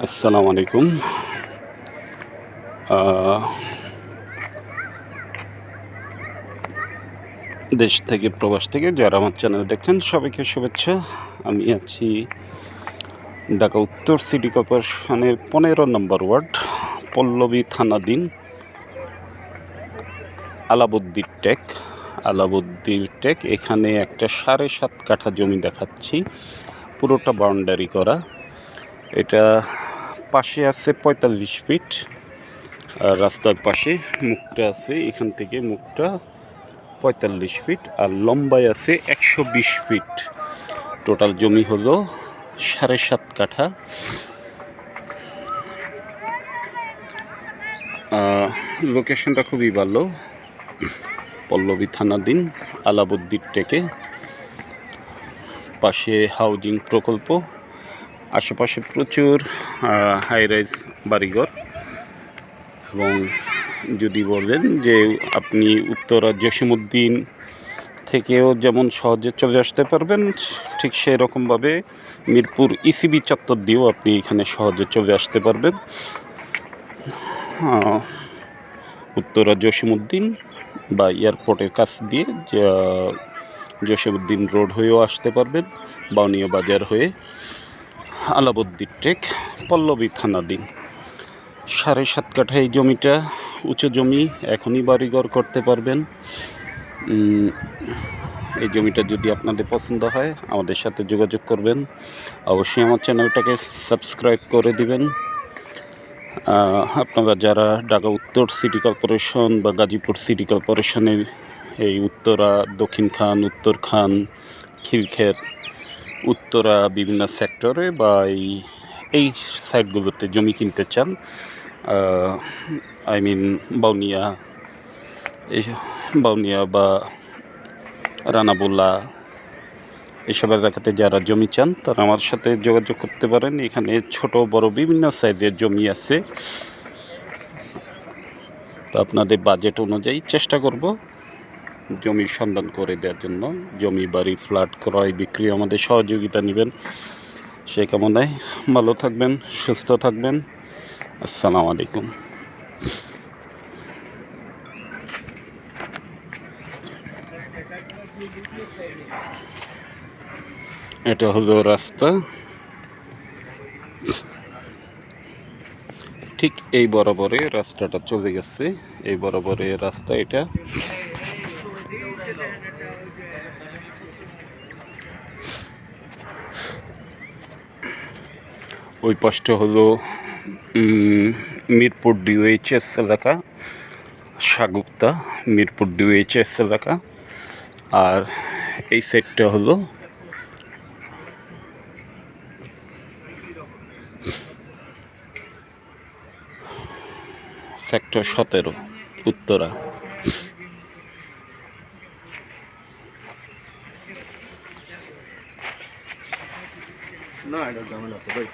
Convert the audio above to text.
আসসালামু আলাইকুম। দেশ থেকে, প্রবাস থেকে যারা আমার চ্যানেল দেখছেন, সবাইকে শুভেচ্ছা। আমি আছি ঢাকা উত্তর সিটি কর্পোরেশনের পনেরো নম্বর ওয়ার্ড, পল্লবী থানাধীন আলাবুদ্দির টেক আলাবুদ্দির টেক এখানে একটা সাড়ে সাত কাঠা জমি দেখাচ্ছি। পুরোটা বাউন্ডারি করা। এটা পাশে আছে পঁয়তাল্লিশ ফিট, আর রাস্তার পাশে মুখটা আছে, এখান থেকে মুখটা পঁয়তাল্লিশ ফিট, আর লম্বায় আছে একশো বিশ ফিট। টোটাল জমি হলো সাড়ে সাত কাঠা। লোকেশনটা খুবই ভালো, পল্লবী থানাধীন আলাবুদ্দির টেকে পাশে হাউজিং প্রকল্প। আশেপাশে প্রচুর হাই রাইজ বাড়িঘর। এবং যদি বলেন যে আপনি উত্তরা জসিমুদ্দিন থেকেও যেমন সহজে চলে আসতে পারবেন, ঠিক সেই রকমভাবে মিরপুর ইসিবি চত্বর দিয়েও আপনি এখানে সহজে চলে আসতে পারবেন। উত্তরা জসিমুদ্দিন বা এয়ারপোর্টের কাছ দিয়ে জসিমুদ্দিন রোড হয়েও আসতে পারবেন, বাউনিয়া বাজার হয়ে। আলাবুদ্দিন টেক, পল্লবী থানাধীন সাড়ে সাত কাঠা এই জমিটা উঁচু জমি, এখনই বাড়িঘর করতে পারবেন। এই জমিটা যদি আপনাদের পছন্দ হয়, আমাদের সাথে যোগাযোগ করবেন। অবশ্যই আমার চ্যানেলটাকে সাবস্ক্রাইব করে দিবেন। আপনারা যারা ঢাকা উত্তর সিটি কর্পোরেশন বা গাজীপুর সিটি কর্পোরেশনের এই উত্তরা, দক্ষিণ খান, উত্তর খান, খিলক্ষেত উত্তরা বিভিন্ন সেক্টরে বা এই এই সাইডগুলোতে জমি কিনতে চান আই মিন বাউনিয়া, এই বাউনিয়া বা রানাবুল্লা এসব এলাকাতে যারা জমি চান, তারা আমার সাথে যোগাযোগ করতে পারেন। এখানে ছোট, বড় বিভিন্ন সাইজের জমি আছে। তো আপনাদের বাজেট অনুযায়ী চেষ্টা করব। জমির সন্ধান করে দেওয়ার জন্য, জমি, বাড়ি, ফ্ল্যাট, ক্রয়, বিক্রি, আমাদের সহযোগিতা নেবেন। সে কামনায় ভালো থাকবেন, সুস্থ থাকবেন। আসসালামু আলাইকুম। এটা হলো রাস্তা। ঠিক এই বরাবরে রাস্তাটা চলে গেছে। এই বরাবরে রাস্তা এটা। ওই পাশটা হলো মিরপুর ডিওএইচএস এলাকা, সাগুপ্তা, মিরপুর ডিওএইচএস এলাকা। আর এই সাইডটা হলো, সেক্টর সতেরো, উত্তরা। না এটা ঝামেলা তো ভাই